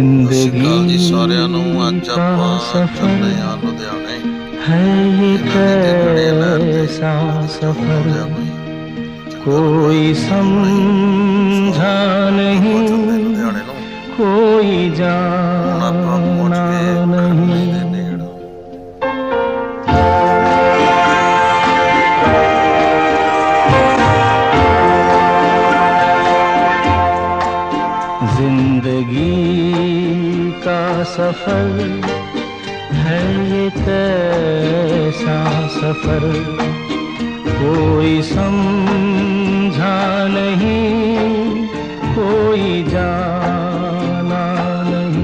ਜ਼ਿੰਦਗੀ ਜੀ ਸਾਰਿਆਂ ਨੂੰ का सफर है ये कैसा सफर कोई समझा नहीं कोई जाना नहीं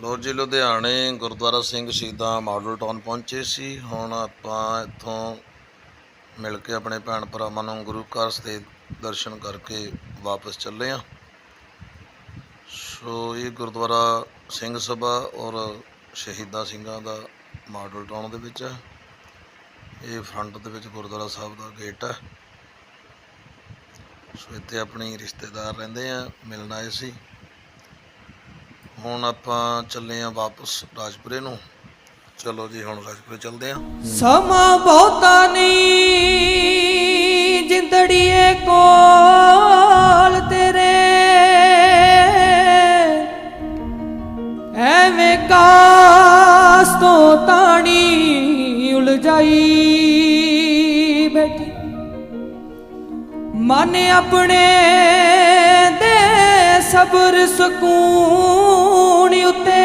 ਲੋ ਜੀ ਲੁਧਿਆਣੇ ਗੁਰਦੁਆਰਾ ਸਿੰਘ ਸ਼ਹੀਦਾਂ ਮਾਡਲ ਟਾਊਨ ਪਹੁੰਚੇ ਸੀ ਹੁਣ ਆਪਾਂ ਇੱਥੋਂ ਮਿਲ ਕੇ ਆਪਣੇ ਭੈਣ ਭਰਾਵਾਂ ਨੂੰ ਗੁਰੂ ਘਰ ਦੇ ਦਰਸ਼ਨ ਕਰਕੇ ਵਾਪਸ ਚੱਲੇ ਆ ਸੋ ਇਹ ਗੁਰਦੁਆਰਾ ਸਿੰਘ ਸਭਾ ਔਰ ਸ਼ਹੀਦਾਂ ਸਿੰਘਾਂ ਦਾ ਮਾਡਲ ਟਾਊਨ ਦੇ ਵਿੱਚ ਹੈ। ਇਹ ਫਰੰਟ ਦੇ ਵਿੱਚ ਗੁਰਦੁਆਰਾ ਸਾਹਿਬ ਦਾ ਗੇਟ ਹੈ। ਸੋ ਇੱਥੇ ਆਪਣੀ ਰਿਸ਼ਤੇਦਾਰ ਰਹਿੰਦੇ ਆ, ਮਿਲਣ ਆਏ ਸੀ। ਹੁਣ ਆਪਾਂ ਚੱਲੇ ਆ ਵਾਪਸ ਰਾਜਪੁਰੇ ਨੂੰ। ਚਲੋ ਜੀ, ਹੁਣ ਰਾਜਪੁਰੇ ਚੱਲਦੇ ਆ। ਸਮਾਂ ਬਹੁਤਾ ਨਹੀਂ, ਜਿੰਦੜੀਏ ਕੋਲ ਐਵੇਂ ਕਾਸ ਤੋਂ ਤਾਣੀ ਉਲਝਾਈ ਬੈਠੀ। ਮਨ ਆਪਣੇ ਦੇ ਸਬਰ ਸਕੂਨ ਉਤੇ।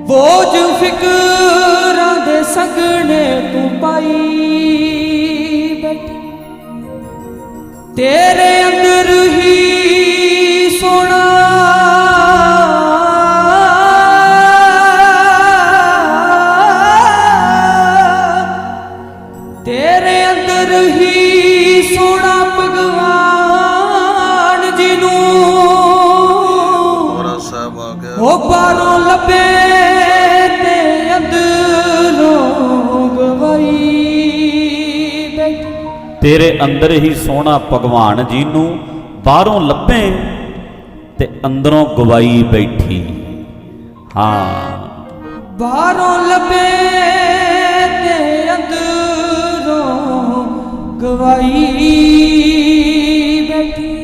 ਬੋਝ ਫਿਕਰਾਂ ਦੇ ਸੰਗਣੇ ਤੂੰ ਪਾਈ। ਅੰਦਰ ਹੀ ਸੋਣਾ ਭਗਵਾਨ ਜੀ ਨੂੰ ਗੁਰਦੁਆਰਾ ਸਾਹਿਬ ਆ ਗਿਆ। ਉਹ ਬਾਹਰੋਂ ਲੱਭੇ ਤੇ ਅੰਦਰੋਂ ਗਵਾਈ ਬੈਠੀ। ਤੇਰੇ ਅੰਦਰ ਹੀ ਸੋਹਣਾ ਭਗਵਾਨ ਜੀ ਨੂੰ ਬਾਹਰੋਂ ਲੱਭੇ ਤੇ ਅੰਦਰੋਂ ਗਵਾਈ ਬੈਠੀ। ਹਾਂ। ਬਾਹਰੋਂ ਲੱਭੇ ਗਵਾਈ ਬੈਠੀ।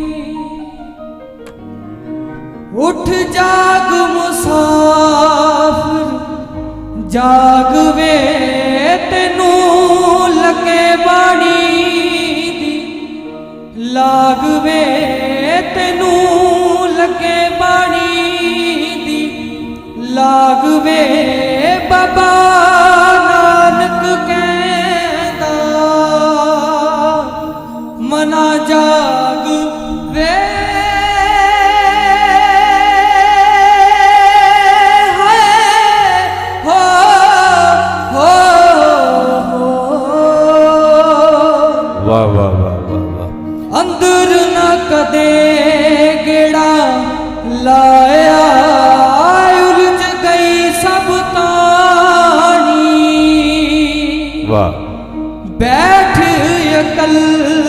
ਉੱਠ ਜਾਗ ਮੁਸਾਫਰ, ਜਾਗ ਵੇ ਤੈਨੂੰ ਲੱਗੇ ਬਾਣੀ ਦੀ। ਲਾਗ ਵੇ ਤੈਨੂੰ ਲੱਗੇ ਬਾਣੀ ਦੀ। ਲਾਗ ਵੇ ਬਾਬਾ ਮਨਾ ਜਾਗ ਵੇ। ਅੰਦਰ ਨਾ ਕਦੇ ਗੇੜਾ ਲਾਇਆ। ਉਲਝ ਸਭ ਤਾਣੀ। ਵਾਹ। ਬੈਠ ਅਕਲ